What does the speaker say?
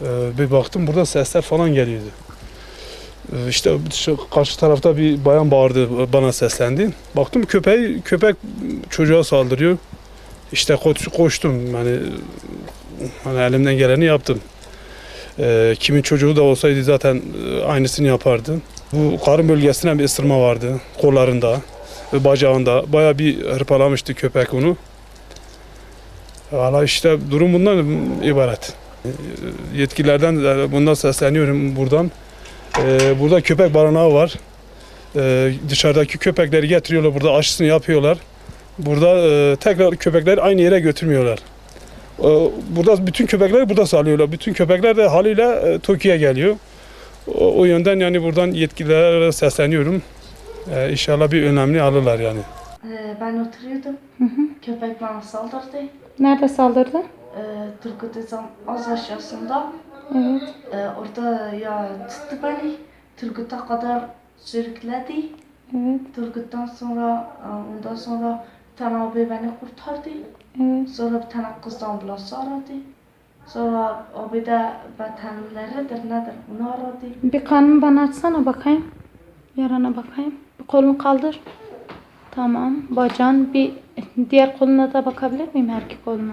Ee, bir baktım burada sesler falan geliyordu. Ee, işte şu karşı tarafta bir bayan bağırdı bana seslendi. Baktım köpeği köpek çocuğa saldırıyor. İşte koş, koştum yani hani elimden geleni yaptım. Ee, kimin çocuğu da olsaydı zaten e, aynısını yapardı. Bu karın bölgesine bir ısırma vardı kollarında ve bacağında. Bayağı bir hırpalamıştı köpek onu. Valla işte durum bundan ibaret. Ee, Yetkililerden de bundan sesleniyorum buradan. Ee, burada köpek barınağı var. Ee, dışarıdaki köpekleri getiriyorlar burada aşısını yapıyorlar. Burada e, tekrar köpekleri aynı yere götürmüyorlar. Burada bütün köpekleri burada salıyorlar. Bütün köpekler de haliyle e, Tokyo'ya geliyor. O, o yönden yani buradan yetkililere sesleniyorum. Ee, inşallah bir önemli alırlar yani. Ee, ben oturuyordum. Köpek bana saldırdı. Nerede saldırdı? Ee, Turgut'un az aşağısında. Evet. Ee, orada ya tuttu beni. Turgut'a kadar sürükledi. Evet. Turgut'tan sonra e, ondan sonra bir tane abi beni kurtardı. Evet. Sonra bir tane kız ambulansı aradı. Sonra abi de veterinerleridir nedir onu aradı. Bir kanını bana açsana bakayım. Yarana bakayım. Bir kolunu kaldır. Tamam. Bacağın bir diğer koluna da bakabilir miyim her iki koluna?